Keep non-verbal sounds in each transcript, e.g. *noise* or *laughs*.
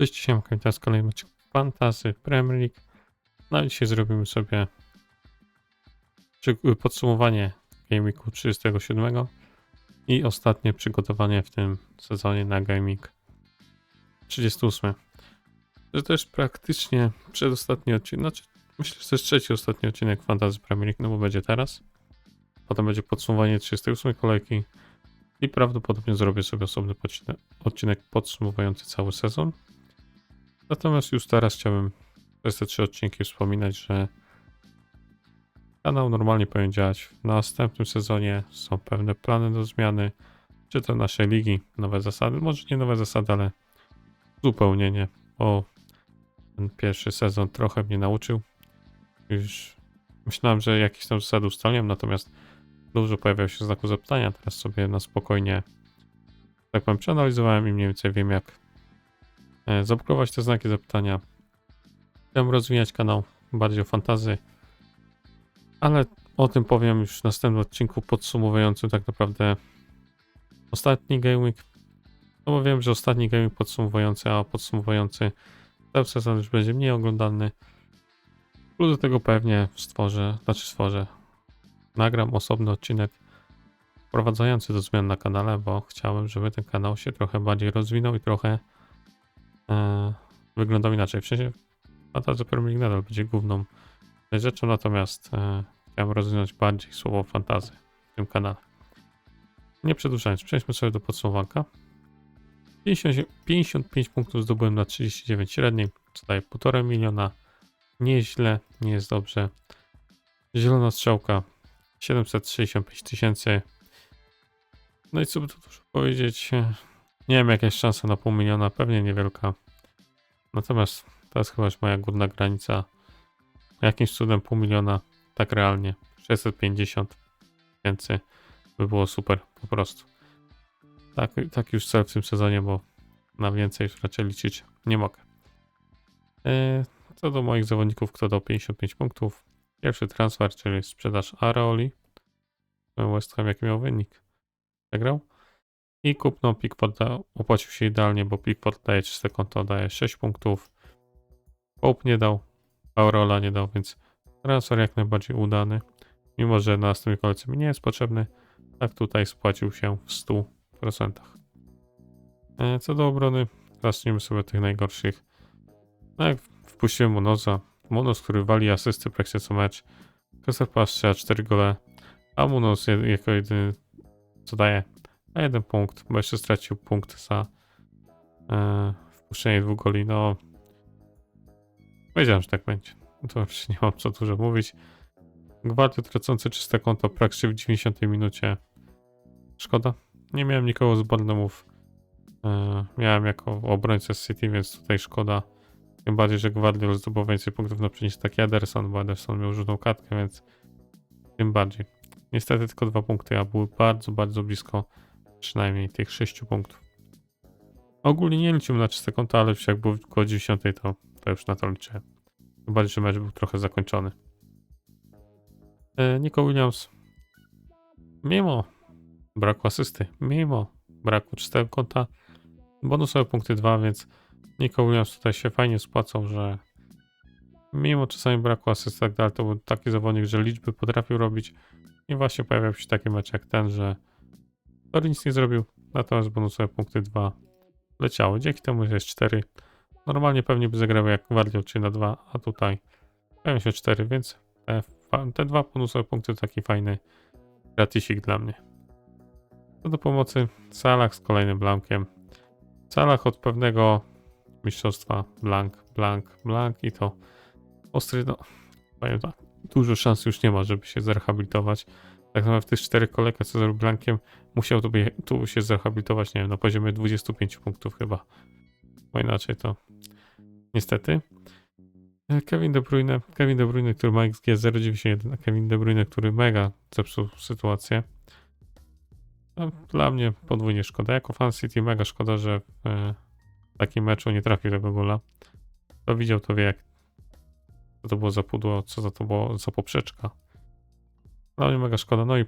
Cześć, siemka, to jest kolejny mecz Fantasy Premier League. No i dzisiaj zrobimy sobie podsumowanie Game Weeku 37 i ostatnie przygotowanie w tym sezonie na Week 38. To też praktycznie przedostatni odcinek, znaczy myślę, że to jest trzeci ostatni odcinek Fantasy Premier League, no bo będzie teraz. Potem będzie podsumowanie 38 kolejki i prawdopodobnie zrobię sobie osobny odcinek podsumowujący cały sezon. Natomiast już teraz chciałbym przez te trzy odcinki wspominać, że kanał normalnie powinien działać w następnym sezonie. Są pewne plany do zmiany, czy to naszej ligi, nowe zasady, może nie nowe zasady, ale uzupełnienie, bo ten pierwszy sezon trochę mnie nauczył. Już myślałem, że jakieś tam zasady ustaliłem, natomiast dużo pojawiało się znaków zapytania. Teraz sobie na spokojnie, tak powiem, przeanalizowałem i mniej więcej wiem, jak zablokować te znaki zapytania. Chciałem rozwijać kanał bardziej o fantazy, ale o tym powiem już w następnym odcinku podsumowującym tak naprawdę ostatni Game Week. No bo wiem, że ostatni Game Week podsumowujący, a podsumowujący ten sezon już będzie mniej oglądany. Plus do tego pewnie stworzę, znaczy stworzę, nagram osobny odcinek wprowadzający do zmian na kanale, bo chciałem, żeby ten kanał się trochę bardziej rozwinął i trochę e, wyglądał inaczej. W sensie Fantasy Premier League nadal będzie główną rzeczą, natomiast e, chciałem rozwinąć bardziej słowo fantazy w tym kanale. Nie przedłużając, przejdźmy sobie do podsumowanka. 50, 55 punktów zdobyłem na 39 średniej, co daje 1,5 miliona. Nieźle, nie jest dobrze. Zielona strzałka 765 tysięcy. No i co by tu dużo powiedzieć? Nie wiem, jakaś szansa na pół miliona, pewnie niewielka. Natomiast to jest chyba już moja górna granica. Jakimś cudem pół miliona, tak realnie. 650 tysięcy by było super, po prostu. Tak, tak już cel w tym sezonie, bo na więcej już raczej liczyć nie mogę. E, Co do moich zawodników, kto dał 55 punktów. Pierwszy transfer, czyli sprzedaż Areoli. West Ham jaki miał wynik? Przegrał. I kupno Pickford da- opłacił się idealnie, bo Pickford daje czyste konto, daje 6 punktów. Pope nie dał, Aurola nie dał, więc transfer jak najbardziej udany. Mimo, że na następnej kolejce mi nie jest potrzebny, tak tutaj spłacił się w 100%. E, Co do obrony, zacznijmy sobie tych najgorszych. No jak wpuściłem Monoza, Monos, który wali asysty praktycznie co mecz. Crystal strzela 4 gole, a Monos jed- jako jedyny co daje a jeden punkt, bo jeszcze stracił punkt za e, wpuszczenie dwóch goli. No, powiedziałem, że tak będzie. No to już nie mam co dużo mówić. Gwarty tracący czyste konto praktycznie w 90 minucie. Szkoda. Nie miałem nikogo z Barnumów. E, miałem jako obrońcę z City, więc tutaj szkoda. Tym bardziej, że Gwardiol zdobył więcej punktów na niż taki Ederson, bo Ederson miał żółtą kartkę, więc tym bardziej. Niestety tylko dwa punkty, a były bardzo, bardzo blisko przynajmniej tych 6 punktów. Ogólnie nie liczyłem na czyste konta, ale jak było około 90, to, to już na to. Tym bardziej, że mecz był trochę zakończony. E, Nico Williams, mimo braku asysty, mimo braku czystego konta, bonusowe punkty 2, więc Nico Williams tutaj się fajnie spłacał, że mimo czasami braku asysty i tak dalej, to był taki zawodnik, że liczby potrafił robić i właśnie pojawiał się taki mecz jak ten, że Tori nic nie zrobił, natomiast bonusowe punkty 2 leciały. Dzięki temu jest 4. Normalnie pewnie by zagrał jak Guardiol 3 na 2, a tutaj pojawią się 4, więc te, te dwa bonusowe punkty to taki fajny gratisik dla mnie. Co do pomocy, Salah z kolejnym blankiem. Salah od pewnego mistrzostwa blank, blank, blank i to ostry, no powiem tak, dużo szans już nie ma, żeby się zrehabilitować. Tak naprawdę w tych czterech kolejkach, co zrobił blankiem, musiał tu, tu się zrehabilitować, nie wiem, na poziomie 25 punktów chyba. Bo inaczej to niestety. E, Kevin De Bruyne, Kevin De Bruyne, który ma XG 0,91, a Kevin De Bruyne, który mega zepsuł sytuację. No, dla mnie podwójnie szkoda. Jako fan City mega szkoda, że w e, takim meczu nie trafił tego gola. Kto widział, to wie, jak co to było za pudło, co za to było za poprzeczka. Dla mnie mega szkoda. No i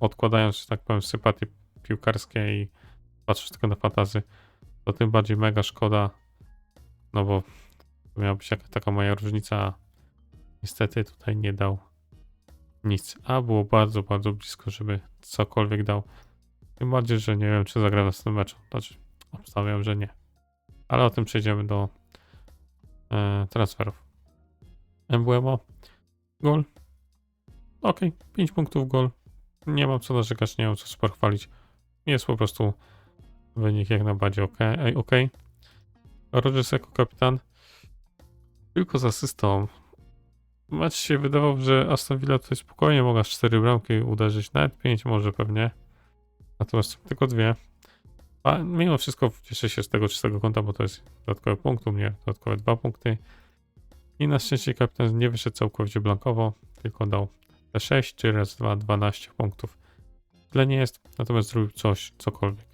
odkładając, że tak powiem, sympatie piłkarskie i patrząc tylko na fantazy, to tym bardziej mega szkoda no bo miała być taka moja różnica. Niestety tutaj nie dał nic, a było bardzo, bardzo blisko, żeby cokolwiek dał. Tym bardziej, że nie wiem, czy zagra w następnym meczu. Znaczy, obstawiam, że nie. Ale o tym przejdziemy do e, transferów. Emblemo, gol. Ok, 5 punktów gol. Nie mam co narzekać, nie mam co super chwalić. Jest po prostu wynik jak najbardziej ok. Ok. Rodgers jako kapitan. Tylko z asystą. Mecz się wydawał, że Aston Villa tutaj spokojnie mogła z 4 bramki uderzyć, nawet 5 może pewnie. Natomiast tylko dwie. A mimo wszystko cieszę się z tego czystego kąta, bo to jest dodatkowy punkt u mnie, dodatkowe dwa punkty. I na szczęście kapitan nie wyszedł całkowicie blankowo, tylko dał te 6 czy raz 2, 12 punktów. Tyle nie jest, natomiast zrobił coś, cokolwiek.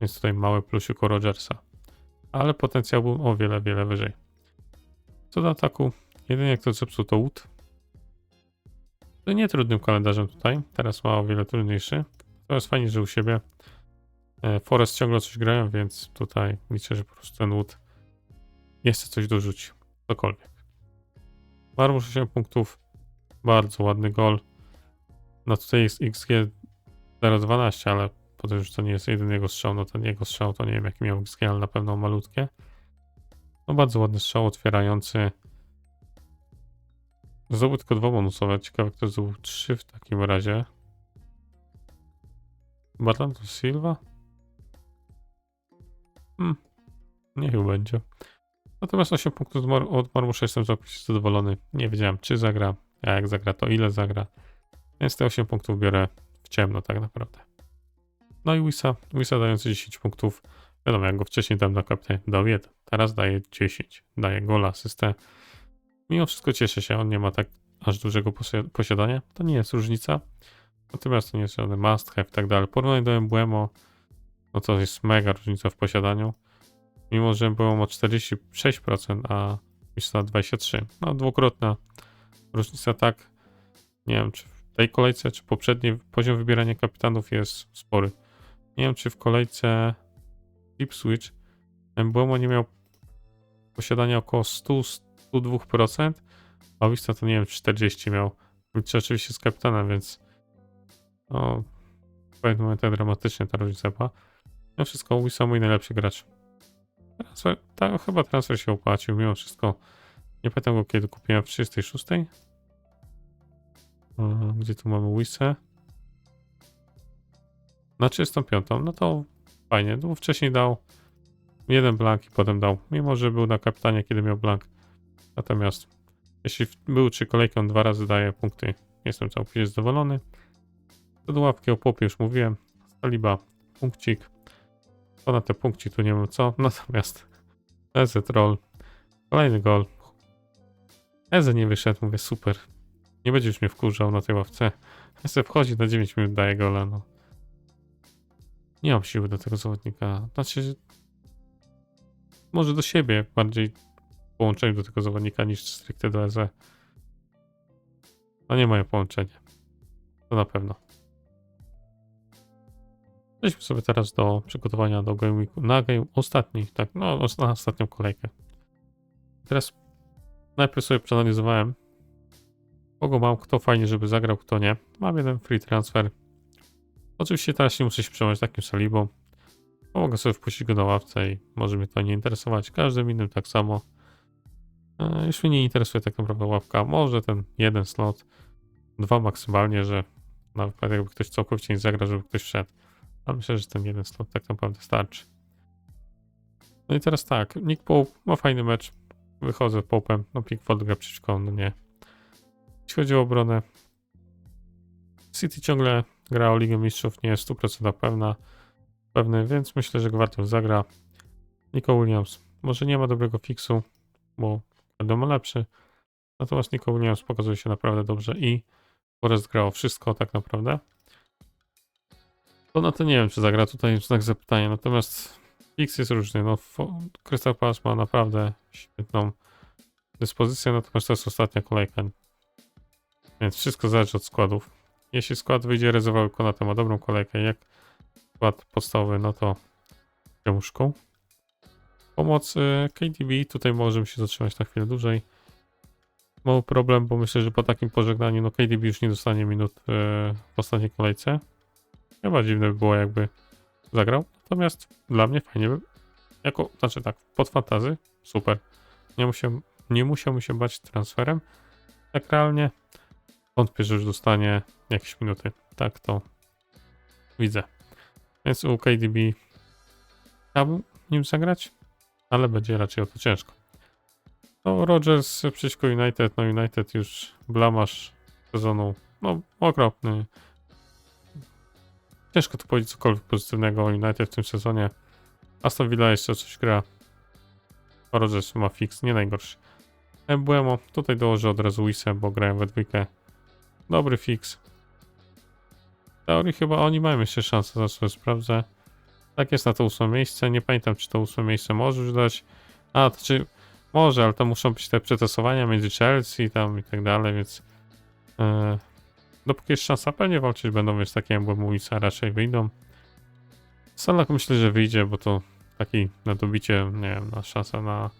Więc tutaj mały plusik u Rogersa. Ale potencjał był o wiele, wiele wyżej. Co do ataku, jedynie kto zepsuł to Wood. To nie trudnym kalendarzem tutaj, teraz ma o wiele trudniejszy. To jest fajnie, że u siebie e, Forest ciągle coś grają, więc tutaj liczę, że po prostu ten Wood jeszcze coś dorzuci. Cokolwiek. Marmusz 8 punktów. Bardzo ładny gol. No tutaj jest XG 0,12, ale potem już to nie jest jeden jego strzał. No ten jego strzał to nie wiem jaki miał XG, ale na pewno malutkie. No bardzo ładny strzał otwierający. Zdobył tylko dwa bonusowe. Ciekawe kto zdobył trzy w takim razie. Bernardo Silva? Hmm. Niech będzie. Natomiast 8 punktów od Marmusza jestem całkowicie zadowolony. Nie wiedziałem, czy zagra, a jak zagra, to ile zagra. Więc te 8 punktów biorę w ciemno tak naprawdę. No i Wisa. Wisa dający 10 punktów. Wiadomo, jak go wcześniej dam na kapitanie, dał 1. Teraz daje 10. Daje gola, asystę. Mimo wszystko cieszę się, on nie ma tak aż dużego posi- posiadania. To nie jest różnica. Natomiast to nie jest żaden must have i tak dalej. Porównanie do Embuemo, no to jest mega różnica w posiadaniu. Mimo, że Embuemo ma 46%, a Wisa 23%. No dwukrotna różnica tak. Nie wiem, czy w tej kolejce, czy poprzedniej poziom wybierania kapitanów jest spory. Nie wiem, czy w kolejce Ipswich Embuemo nie miał posiadania około 100-102%, a Wista to nie wiem, 40 miał. Liczę oczywiście z kapitanem, więc no, w pewnym momencie dramatycznie ta różnica była. No wszystko, Wisa mój najlepszy gracz. Transfer, chyba transfer się opłacił, mimo wszystko. Nie pamiętam go kiedy kupiłem w 36. E, Gdzie tu mamy Wisę? Na 35. No to fajnie. No, wcześniej dał jeden blank i potem dał. Mimo, że był na kapitanie, kiedy miał blank. Natomiast jeśli był czy kolejką dwa razy daje punkty, jestem całkowicie zadowolony. Do łapki o popie już mówiłem. Saliba, punkcik. To na te punkci tu nie mam co. *laughs* Natomiast EZ roll. Kolejny gol. Eze nie wyszedł, mówię super. Nie będziesz mnie wkurzał na tej ławce. Eze wchodzi na 9 minut, daje gola, no. Nie mam siły do tego zawodnika. Znaczy, może do siebie bardziej połączeniu do tego zawodnika niż stricte do Eze. To nie moje połączenie. To na pewno. Przejdźmy sobie teraz do przygotowania do Game. Na game ostatni, tak, no na ostatnią kolejkę. Teraz najpierw sobie przeanalizowałem, kogo mam, kto fajnie, żeby zagrał, kto nie. Mam jeden free transfer. Oczywiście teraz nie muszę się przejmować takim salibą. Mogę sobie wpuścić go na ławce i może mnie to nie interesować. Każdym innym tak samo. E, Już mnie nie interesuje tak naprawdę ławka. Może ten jeden slot, dwa maksymalnie, że na przykład jakby ktoś całkowicie nie zagra, żeby ktoś wszedł. Ale myślę, że ten jeden slot tak naprawdę starczy. No i teraz tak, Nick Pope ma fajny mecz. Wychodzę Popem, no Pickford gra przeciwko, no nie. Jeśli chodzi o obronę, City ciągle gra o Ligę Mistrzów, nie jest 100% pewna, pewny, więc myślę, że Gwardiol zagra. Nico Williams może nie ma dobrego fiksu, bo wiadomo lepszy. Natomiast Nico Williams pokazuje się naprawdę dobrze i Forest grał wszystko tak naprawdę. To na to nie wiem, czy zagra tutaj znak zapytania. Natomiast X jest różny. No, Crystal Palace ma naprawdę świetną dyspozycję, natomiast to jest ostatnia kolejka. Więc wszystko zależy od składów. Jeśli skład wyjdzie rezerwowy Konate ma dobrą kolejkę, jak skład podstawowy, no to Jamuszką. Pomoc y, KDB, tutaj możemy się zatrzymać na chwilę dłużej. Mały problem, bo myślę, że po takim pożegnaniu, no KDB już nie dostanie minut y, w ostatniej kolejce. Chyba dziwne by było, jakby zagrał. Natomiast dla mnie fajnie. Jako, znaczy tak, pod fantazy, super. Nie, musiał, nie musiał mi się bać transferem. Tak realnie wątpię, że już dostanie jakieś minuty. Tak to widzę. Więc u KDB chciałbym nim zagrać, ale będzie raczej o to ciężko. No, Rodgers przeciwko United, no United już blamasz sezonu, no okropny. Ciężko tu powiedzieć cokolwiek pozytywnego o United w tym sezonie. Aston Villa jeszcze coś gra. Rodgers ma fix, nie najgorszy. Embuemo, tutaj dołożę od razu Wisę, bo grają we dwójkę. Dobry fix. W teorii chyba oni mają jeszcze szansę, za co sprawdzę. Tak jest na to ósme miejsce. Nie pamiętam, czy to ósme miejsce może już dać. A, to czy może, ale to muszą być te przetasowania między Chelsea tam i tak dalej, więc e, dopóki jest szansa, pewnie walczyć będą, więc takie Mbemujca raczej wyjdą. Salah myślę, że wyjdzie, bo to taki na dobicie, nie wiem, na szansa na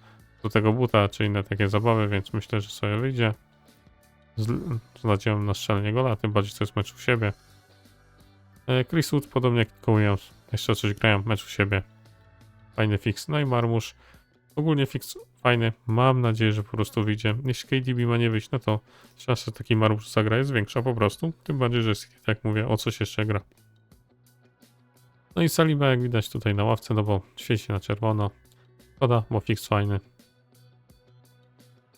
do tego buta, czy inne takie zabawy, więc myślę, że sobie wyjdzie. Z, nadzieją na strzelenie gola, tym bardziej to jest mecz u siebie. E, Chris Wood, podobnie jak Williams, jeszcze coś grają, mecz u siebie. Fajny fix. No i Marmusz. Ogólnie fix fajny. Mam nadzieję, że po prostu wyjdzie. Jeśli KDB ma nie wyjść, no to szansa, taki Marmusz zagra jest większa po prostu. Tym bardziej, że jest, tak jak mówię, o coś jeszcze gra. No i Saliba, jak widać tutaj na ławce, no bo świeci na czerwono. Szkoda, bo fix fajny.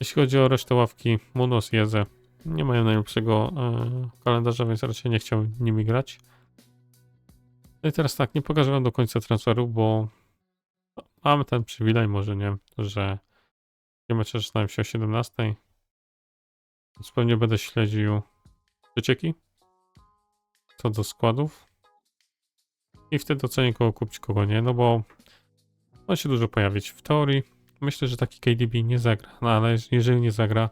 Jeśli chodzi o resztę ławki, Munos, Jeze nie mają najlepszego e, kalendarza, więc raczej nie chciał nimi grać. No i teraz tak, nie pokażę wam do końca transferu, bo mamy ten przywilej, może nie, że takie mecze zaczynają się o 17. Więc pewnie będę śledził przecieki co do składów. I wtedy ocenię kogo kupić, kogo nie, no bo ma się dużo pojawić. W teorii myślę, że taki KDB nie zagra, no ale jeżeli nie zagra,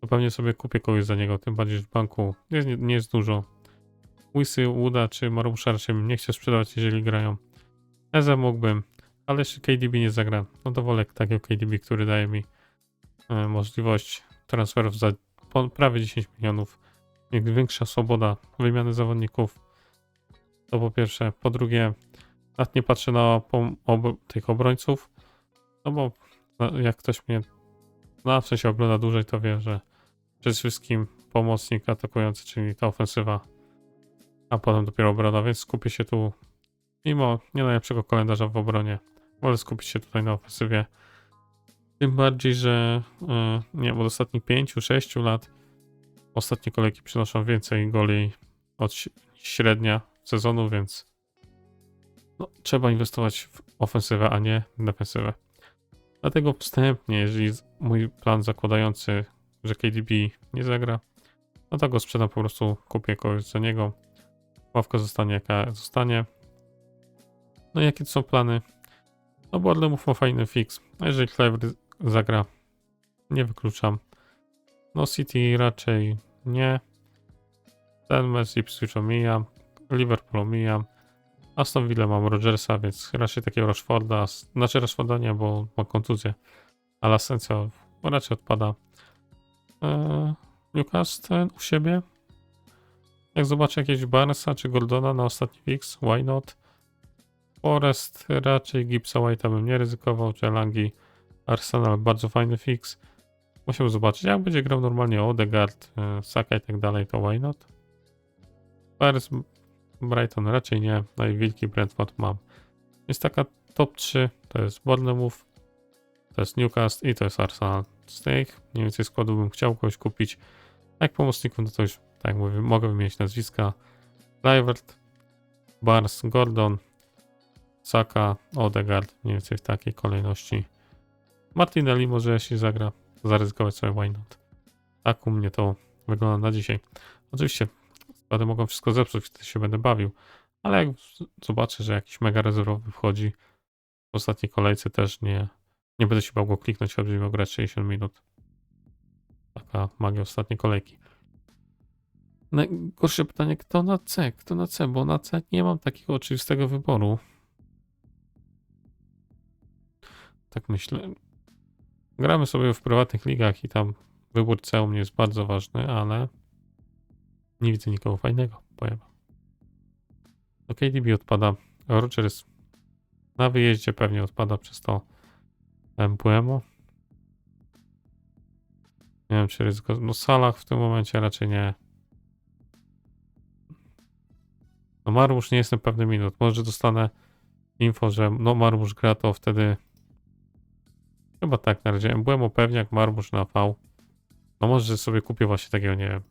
to pewnie sobie kupię kogoś za niego, tym bardziej że w banku jest, nie, nie jest dużo. Łysy, Łuda czy Marusza raczej bym nie chciał sprzedawać, jeżeli grają. Eze mógłbym, ale jeśli KDB nie zagra, no to wolę takiego KDB, który daje mi e, możliwość transferów za prawie 10 milionów. Jak większa swoboda wymiany zawodników, to po pierwsze. Po drugie, nawet nie patrzę na ob- tych obrońców, no bo no, jak ktoś mnie na w sensie ogląda dłużej, to wie, że przede wszystkim pomocnik atakujący, czyli ta ofensywa a potem dopiero obrona, więc skupię się tu, mimo nie najlepszego kalendarza w obronie, wolę skupić się tutaj na ofensywie. Tym bardziej, że yy, nie od ostatnich 5-6 lat ostatnie kolejki przynoszą więcej goli od średnia sezonu, więc no, trzeba inwestować w ofensywę, a nie defensywę. Dlatego wstępnie, jeżeli mój plan zakładający, że KDB nie zagra, no to go sprzedam po prostu, kupię kogoś za niego. Ławka zostanie jaka zostanie. No i jakie to są plany? No Borlemów ma fajny fix. A jeżeli Clever zagra, nie wykluczam. No City raczej nie. Ten mecz Ipswich omijam. Liverpool omijam. Aston Villa mam Rogersa, więc raczej takiego Rashforda. Znaczy Rashforda nie, bo ma kontuzję. Ale Asensio raczej odpada. Eee, Newcastle u siebie. Jak zobaczę jakiegoś Barnesa czy Gordona na ostatni fix, why not? Forest raczej Gipsa White'a bym nie ryzykował, czy Elangi Arsenal bardzo fajny fix. Musimy zobaczyć, jak będzie grał normalnie Odegaard, e, Saka i tak dalej, to why not? Spurs, Brighton raczej nie, no i Wilki Brentford mam. Jest taka top 3, to jest Bournemouth, to jest Newcastle i to jest Arsenal. Z tych mniej więcej składu bym chciał kogoś kupić. Jak pomocników, no to już, tak jak mówię, mogę wymienić nazwiska. Clivert, Barnes, Gordon, Saka, Odegaard, mniej więcej w takiej kolejności. Martinelli może jeśli zagra, zaryzykować sobie why not. Tak u mnie to wygląda na dzisiaj. Oczywiście składy mogą wszystko zepsuć, wtedy się będę bawił, ale jak zobaczę, że jakiś mega rezerwowy wchodzi w ostatniej kolejce też nie, nie będę się bał go kliknąć, choćby miał grać 60 minut. Taka magia ostatniej kolejki. Najgorsze pytanie, kto na C? Kto na C? Bo na C nie mam takiego oczywistego wyboru. Tak myślę. Gramy sobie w prywatnych ligach i tam wybór celu mnie jest bardzo ważny, ale nie widzę nikogo fajnego. Powiem. No KDB odpada. Roger jest na wyjeździe pewnie odpada przez to MPM-u. Nie wiem, czy ryzyko. No, Salah w tym momencie raczej nie. No, Marmusz nie jestem pewny minut. Może dostanę info, że no, Marmusz gra, to wtedy. Chyba tak na razie. Byłem pewniak Marmusz na V. No, może sobie kupię właśnie takiego, nie wiem,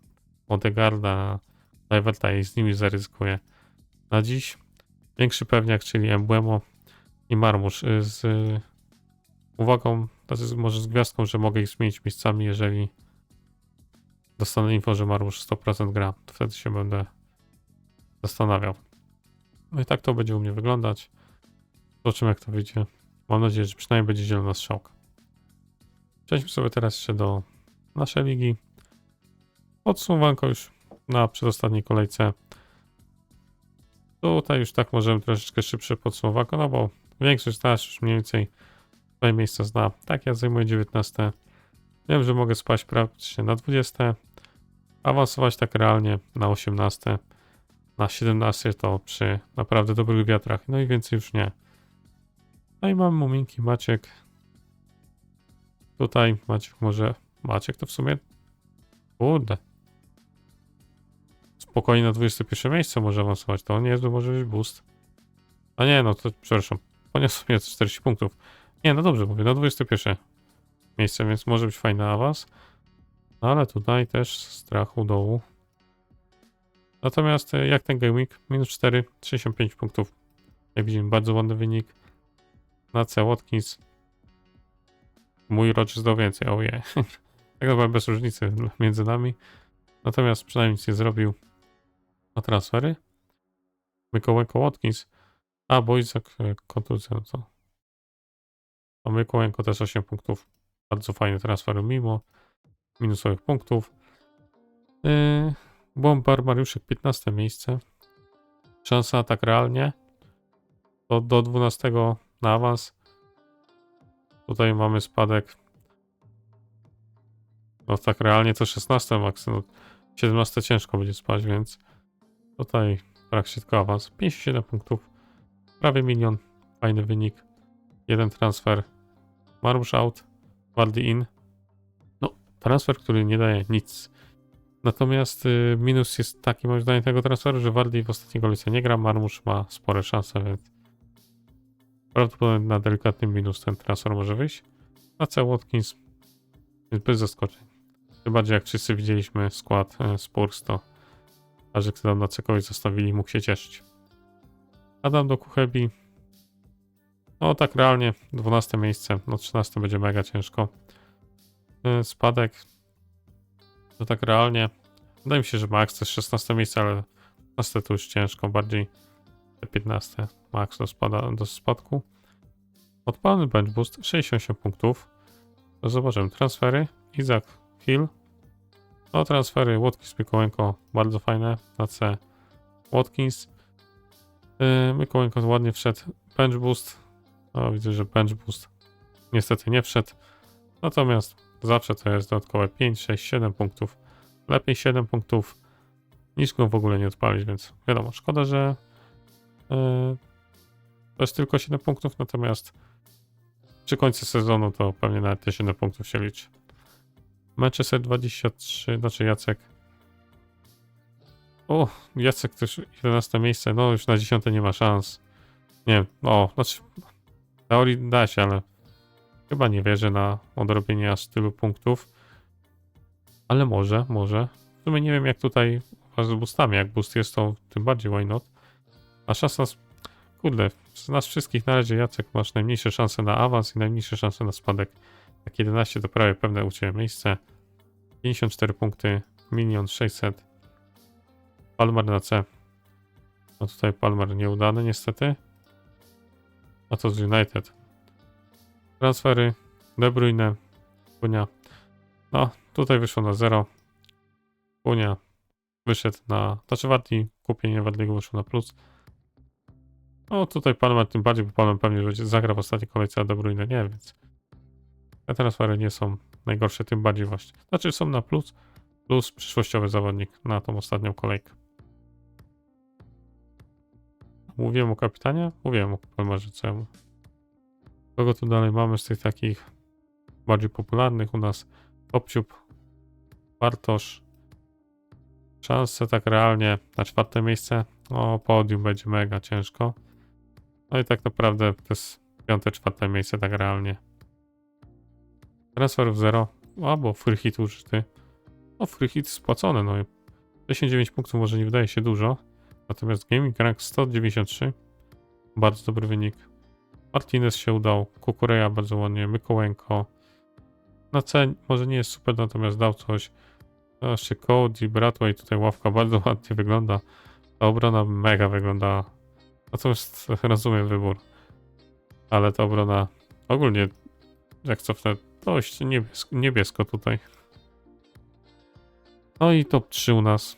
Diverta i z nimi zaryzykuję. Na dziś większy pewniak, czyli Emblemo i Marmusz y, z uwagą, znaczy może z gwiazdką, że mogę ich zmienić miejscami, jeżeli dostanę info, że Marmusz 100% gra, to wtedy się będę zastanawiał. No i tak to będzie u mnie wyglądać. Zobaczymy jak to wyjdzie. Mam nadzieję, że przynajmniej będzie zielona strzałka. Przejdźmy sobie teraz jeszcze do naszej ligi. Podsumowanko już na przedostatniej kolejce. Tutaj już tak możemy troszeczkę szybsze podsumowanko, no bo większość z nas już mniej więcej swoje miejsce zna. Tak, ja zajmuję 19. Wiem, że mogę spać praktycznie na 20. Awansować tak realnie na 18. Na 17 to przy naprawdę dobrych wiatrach. No i więcej już nie. No i mam muminki, Maciek. Tutaj Maciek może... Maciek to w sumie... Kurde. Spokojnie na 21 miejsce może awansować. To niezły może być boost. A nie, no to przepraszam. Poniosł mnie 40 punktów. Nie, no dobrze mówię, na 21 miejsce, więc może być fajny awans. No ale tutaj też strachu dołu. Natomiast e, jak ten Game Week? Minus 4, 65 punktów. Jak widzimy, bardzo ładny wynik. Na C Watkins. Mój Rodgers zdał więcej, yeah. *laughs* tak naprawdę bez różnicy między nami. Natomiast przynajmniej nic nie zrobił na transfery. Mikołajko Watkins. A, bo Izak e, kontuzja, no to. A Mikołajko też 8 punktów. Bardzo fajny transfer mimo minusowych punktów. Yy, Bomb Barbariuszek 15 miejsce. Szansa tak realnie. To do 12 na awans. Tutaj mamy spadek. No tak realnie to 16 max. No, 17 ciężko będzie spać, więc tutaj praktycznie tylko awans. 57 punktów. Prawie milion. Fajny wynik. Jeden transfer. Marmusz out. Wardy in. No, transfer, który nie daje nic. Natomiast y, minus jest taki moim zdaniem tego transferu, że Wardy w ostatniej kolejce nie gra. Marmusz ma spore szanse, więc prawdopodobnie na delikatny minus ten transfer może wyjść. A C Watkins bez zaskoczeń. Tym bardziej jak wszyscy widzieliśmy skład e, Spurs, to każdy, kto tam na cekowi zostawili, mógł się cieszyć. Adam do Kuchebi. No tak realnie, 12 miejsce, no 13 będzie mega ciężko. E, Spadek, to tak realnie, wydaje mi się, że max to jest 16 miejsce, ale 15 to już ciężko, bardziej 15 max do, spada, do spadku. Odpalny bench boost, 68 punktów. Zobaczymy, transfery, Izak Hill. No transfery, Watkins, Mikołajko, bardzo fajne, na C Watkins. Yy, Mikołajko ładnie wszedł, bench boost. No widzę, że bench boost niestety nie wszedł. Natomiast zawsze to jest dodatkowe 5, 6, 7 punktów. Lepiej 7 punktów niż go w ogóle nie odpalić, więc wiadomo, szkoda, że to jest tylko 7 punktów, natomiast przy końcu sezonu to pewnie nawet te 7 punktów się liczy. Manchester 23, znaczy Jacek. O, Jacek też 11 miejsce, no już na 10 nie ma szans. Nie wiem, o, znaczy w teorii da się, ale chyba nie wierzę na odrobienie aż tylu punktów. Ale może, może. W sumie nie wiem jak tutaj z boostami, jak boost jest to tym bardziej why not. A szansa, kurde, z nas wszystkich na razie Jacek masz najmniejsze szanse na awans i najmniejsze szanse na spadek. Tak 11 to prawie pewne u Ciebie miejsce. 54 punkty, milion 600. Palmer na C. No tutaj Palmer nieudany niestety. A to z United. Transfery. De Bruyne. Kunia. No, tutaj wyszło na 0. Kunia wyszedł na... Znaczy Warti, kupienie Wartiego wyszło na plus. No tutaj Palmer tym bardziej, bo Palmer pewnie będzie zagra w ostatniej kolejce, a De Bruyne nie, więc te transfery nie są najgorsze, tym bardziej właśnie. Znaczy są na plus, plus przyszłościowy zawodnik na tą ostatnią kolejkę. Mówiłem o kapitanie? Mówiłem o Palmerze, co ja mówię. Kogo tu dalej mamy z tych takich bardziej popularnych u nas? Topciub, Bartosz. Szanse tak realnie na czwarte miejsce. O, podium będzie mega ciężko. No i tak naprawdę to jest piąte, czwarte miejsce tak realnie. Transfer w zero. Albo free hit użyty. O, free hit spłacony, no i 69 punktów może nie wydaje się dużo. Natomiast gaming rank 193. Bardzo dobry wynik. Martinez się udał. Kukureja bardzo ładnie. Mykołęko. Na C może nie jest super, natomiast dał coś. Jeszcze Cody, Bradway, tutaj ławka bardzo *laughs* ładnie wygląda. Ta obrona mega wygląda. Natomiast rozumiem wybór. Ale ta obrona ogólnie, jak cofnę, dość niebiesko, niebiesko tutaj. No i top 3 u nas,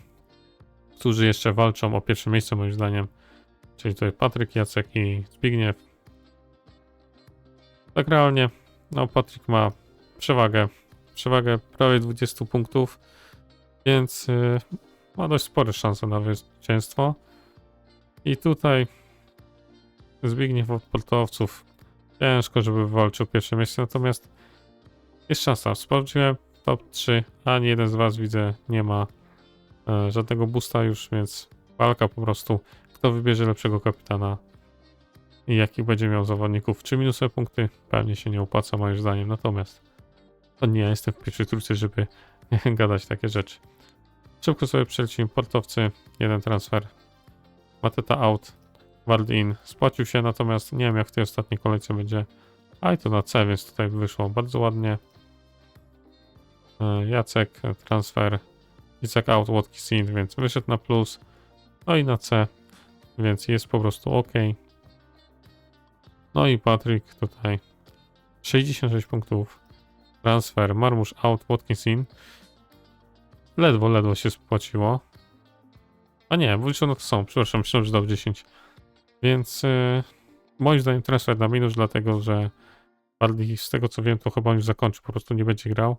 którzy jeszcze walczą o pierwsze miejsce moim zdaniem. Czyli tutaj Patryk, Jacek i Zbigniew. Tak realnie, no Patryk ma przewagę. Przewagę prawie 20 punktów, więc yy, ma dość spore szanse na zwycięstwo. I tutaj Zbigniew od portowców ciężko, żeby walczył pierwsze miejsce, natomiast jest szansa. Sprawdziłem top 3, ani jeden z was widzę nie ma e, żadnego boosta już, więc walka po prostu kto wybierze lepszego kapitana i jakich będzie miał zawodników. Czy minusowe punkty? Pewnie się nie opłaca moim zdaniem, natomiast to nie ja jestem w pierwszej trójce, żeby *laughs* gadać takie rzeczy. Szybko sobie przelecimy portowcy, jeden transfer, Mateta out, Ward in, spłacił się, natomiast nie wiem jak w tej ostatniej kolejce będzie. A i to na C, więc tutaj wyszło bardzo ładnie. E, Jacek, transfer, Jacek out, Watkins in, więc wyszedł na plus. No i na C, więc jest po prostu ok. No i Patryk tutaj 66 punktów. Transfer, Marmusz out, Watkins in. Ledwo, ledwo się spłaciło. A nie, wyliczono to są, przepraszam, myślałem, że dał 10. Więc yy, moim zdaniem transfer na minus, dlatego że Bardi, z tego co wiem, to chyba już zakończy, po prostu nie będzie grał.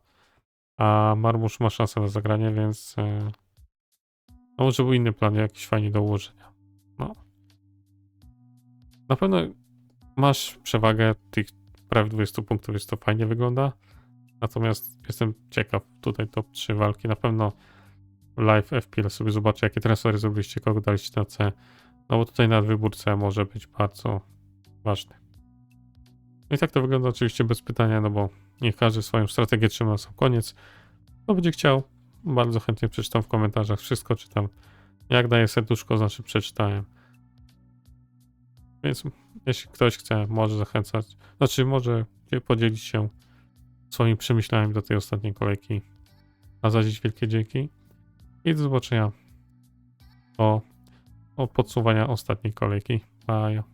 A Marmusz ma szansę na zagranie, więc yy, no może był inny plan, jakiś fajnie do ułożenia. No. Na pewno masz przewagę tych prawie 20 punktów, więc to fajnie wygląda. Natomiast jestem ciekaw tutaj top 3 walki. Na pewno live FPL sobie zobaczę, jakie transfery zrobiliście, kogo daliście na C. No bo tutaj nad wybór C może być bardzo ważny. No i tak to wygląda oczywiście bez pytania, no bo niech każdy swoją strategię trzyma na sam koniec. Kto będzie chciał, bardzo chętnie przeczytam w komentarzach. Wszystko czytam. Jak daję serduszko, znaczy przeczytałem. Więc jeśli ktoś chce, może zachęcać. Znaczy, może podzielić się swoimi przemyśleniami do tej ostatniej kolejki. A za dziś wielkie dzięki. I do zobaczenia o, o podsumowania ostatniej kolejki. Bye.